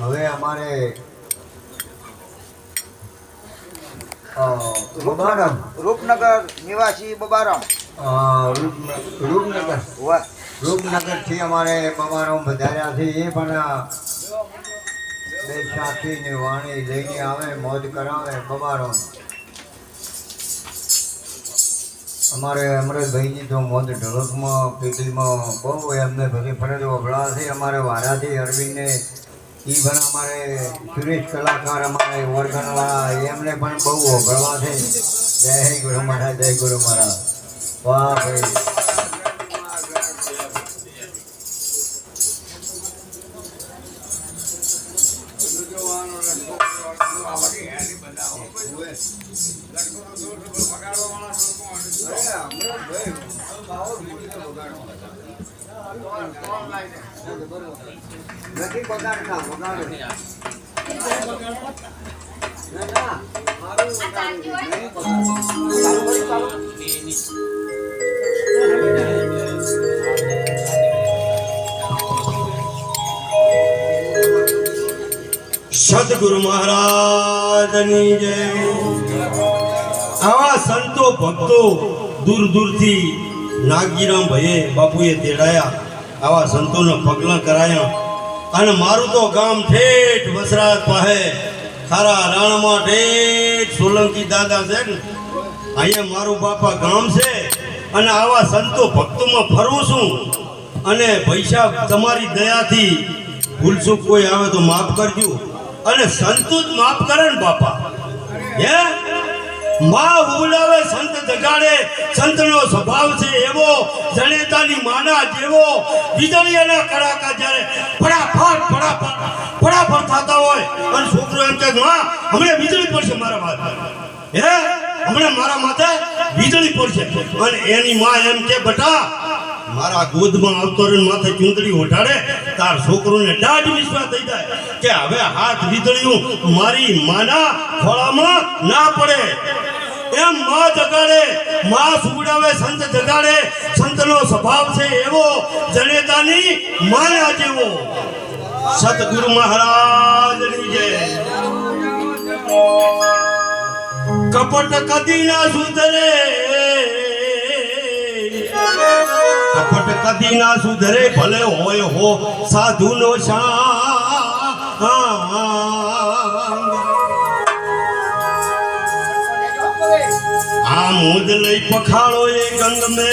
હવે અમારે બબારામ. રૂપનગર નિવાસી બબારામ. રૂપનગર. રૂપનગરથી અમારે બબારામ વધાર્યા છે. એ પણ બે સાથી ને વાણી લઈને આવે મોજ કરાવે બબારામ. અમારે અમરેશભાઈની તો મોત ઢળકમાં પીકલીમાં બહુ એમને બધી ફરજ. વપડા છે અમારે વારાથી અરવિંદને એ પણ અમારે સુરેશ કલાકાર અમારે ઓર્ગનવાળા એમને પણ બહુ વપરવા છે. જય ગુરુ મહારાજ, જય ગુરુ મહારાજ. વાહ ભાઈ. નથી બગાડતા બગાડો ના ના મારું. ચાલુ ચાલુ. સદગુરુ મહારાજની જય આવા સંતો ભક્તો દૂર દૂરથી નાગજીરામ ભાઈએ બાપુએ તેડાયા આવા સંતોના પગલા કરાયા. અને મારું તો ગામ ઠેઠ વસરાત પાસે ખારા રાણમાં ઠેઠ સોલંકી દાદા છે ને, અહીંયા મારું બાપા ગામ છે અને આવા સંતો ભક્તોમાં ફરું છું. અને પૈસા તમારી દયાથી ભૂલચૂક કોઈ આવે તો માફ કરજો. અને સંતો જ માફ કરે ને બાપા. હે? માં ઉબલાવે સંત જગાડે, સંતનો સ્વભાવ છે એવો, જનેતાની માના જેવો વીજળીના કડાકા જ્યારે ફટાફટ ફટાફટ ફટાફટ થતા હોય, અને છોકરો એમ કે માં હમણાં વીજળી પડશે મારા માથે. હે? હમણાં મારા માથે વીજળી પડશે. અને એની માં એમ કે બટા, મારા ગોદમાં આવતો માથે ચૂંદડી ઓઢાડે, તાર છોકરોને દાઢ વિશ્વાસ થઈ જાય કે હવે હાથ વીજળીયું મારી માના ખોળામાં ના પડે. એમ માં જગાડે માં સુગડાવે સંત જગાડે, સંતનો સ્વભાવ છે એવો, જનેતાની માયા જેવો સતગુરુ મહારાજની જય. કપટ કદી ના સુધરે. કપટ કદી ના સુધરે, ભલે હોય હો સાધુ નો આ મુદ લઈ પખાળો એ ગંગ મે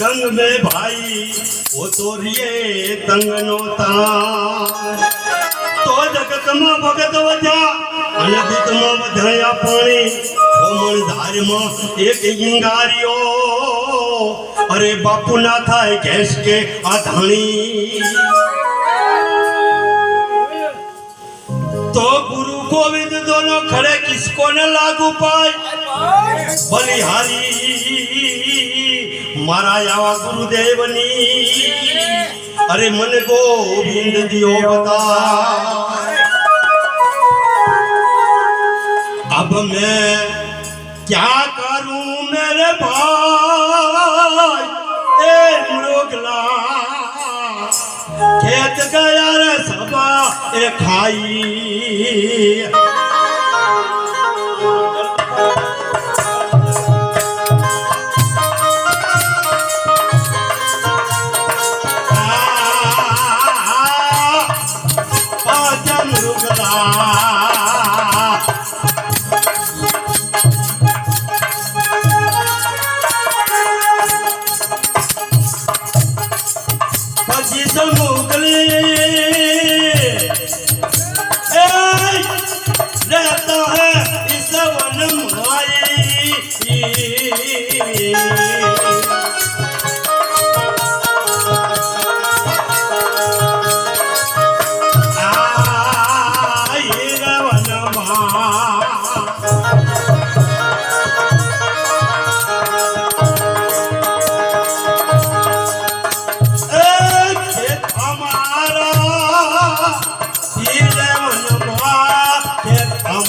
ગંગ મે ભાઈ, ઓ તો રિયે તંગ નો તા તો જગતમાં ભગત વધ્યા, અને દીતમાં વધાયા પાણી હોમણ ધારમાં એક ઇંગારીઓ. અરે બાપુ ના થાય કેસ કે આ ધાણી. તો ગુરુ गोविंद दोनों खड़े, किसको न लागू पाए? बलिहारी मारा गुरुदेव नी। अरे मन गोविंद दियो बता अब मैं क्या करूँ मेरे भाई? ए मुगला ખેત ગયા રે સભા એ ખાઈ.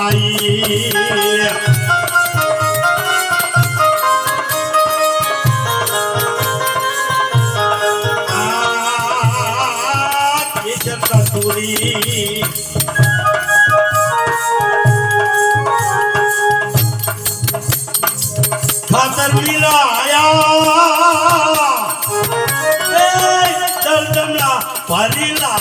बाई. कस्तुरी. फासरलीला आया दलदमला फरीला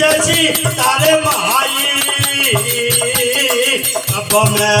चची तारे भाई अब मैं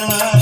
Nara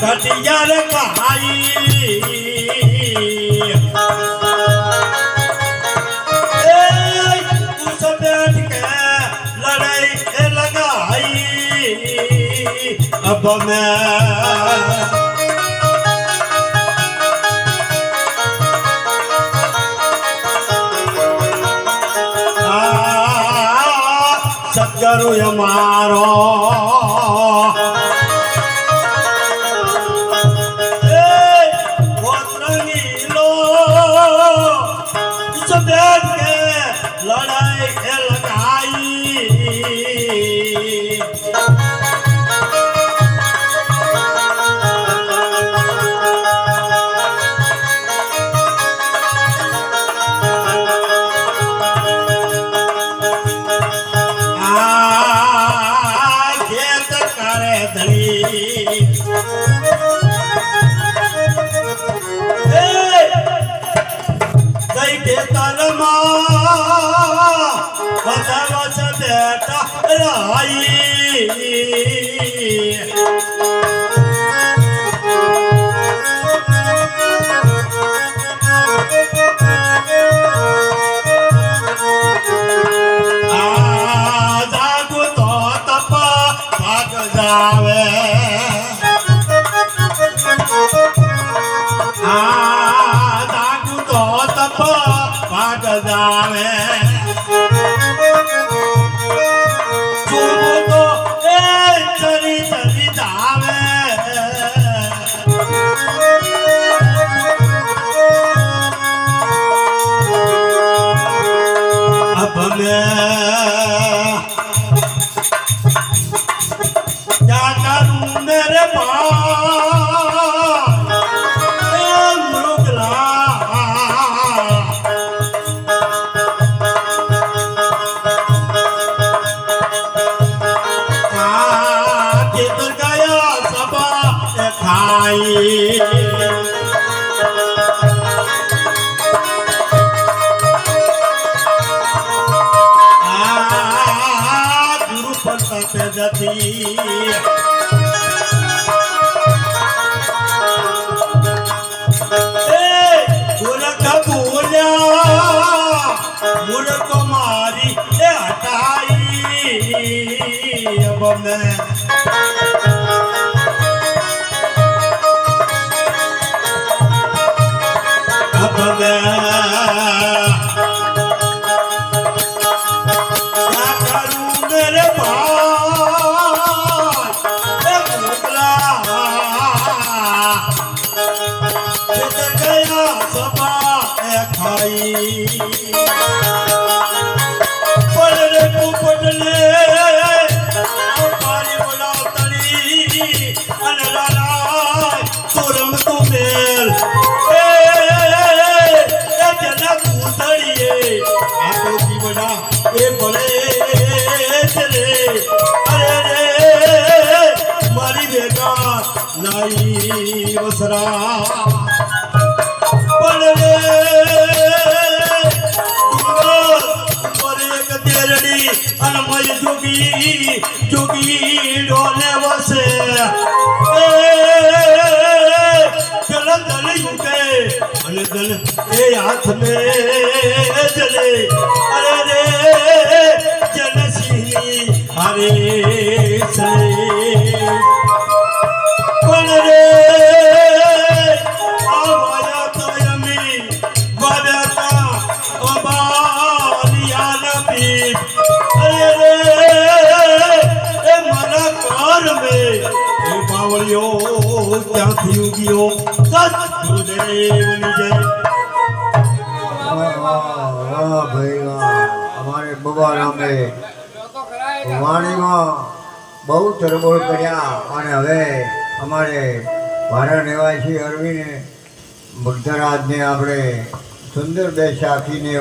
કટિયાર કહાઈ લડાઈ લગાઈ અબ મેં સદગુરુ અમારો தாயே নাই। પર જુગી જુગી ડોલે વસે. દલ દલ યુગે અને દલ એ હાથ મે જલે. અરે રે જનસિંહ હરે સરે પણ રે? Beep. વાણીમાં બહુ તરબોળ કર્યા. અને હવે અમારે ભારા નિવાસી અરવીને ભક્તરાજને આપણે સુંદર બેસ આપીને